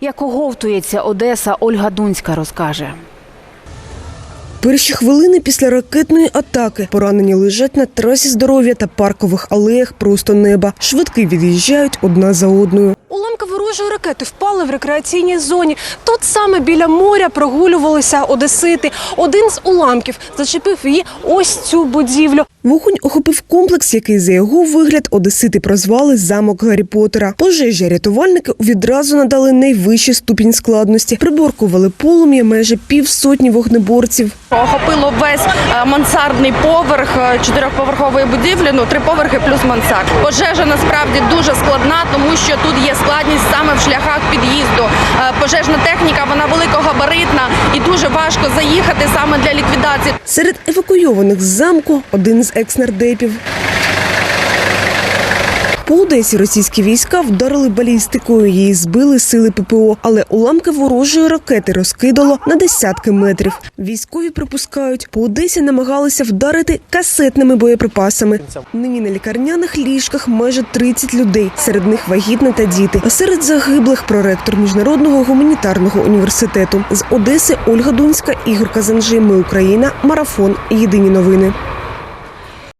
Як оговтується Одеса, Ольга Дунська розкаже. Перші хвилини після ракетної атаки поранені лежать на трасі здоров'я та паркових алеях просто неба. Швидки від'їжджають одна за одною. Уламки ракети впали в рекреаційній зоні. Тут саме біля моря прогулювалися одесити. Один з уламків зачепив її ось цю будівлю. Вогонь охопив комплекс, який за його вигляд одесити прозвали замок Гаррі Поттера. Пожежі рятувальники відразу надали найвищий ступінь складності. Приборкували полум'я майже півсотні вогнеборців. Охопило весь е, мансардний поверх е, чотирьохповерхової будівлі, ну три поверхи плюс мансард. Пожежа насправді дуже складна, тому що тут є складність саме в шляхах під'їзду. Е, Пожежна техніка вона великогабаритна і дуже важко заїхати саме для ліквідації. Серед евакуйованих з замку один з екснардепів. Одесі російські війська вдарили балістикою. Її збили сили ППО, але уламки ворожої ракети розкидало на десятки метрів. Військові припускають, по Одесі намагалися вдарити касетними боєприпасами. Нині на лікарняних ліжках майже 30 людей. Серед них вагітні та діти. А серед загиблих проректор міжнародного гуманітарного університету з Одеси Ольга Дунська, Ігор Казанжи. Ми Україна. Марафон. Єдині новини.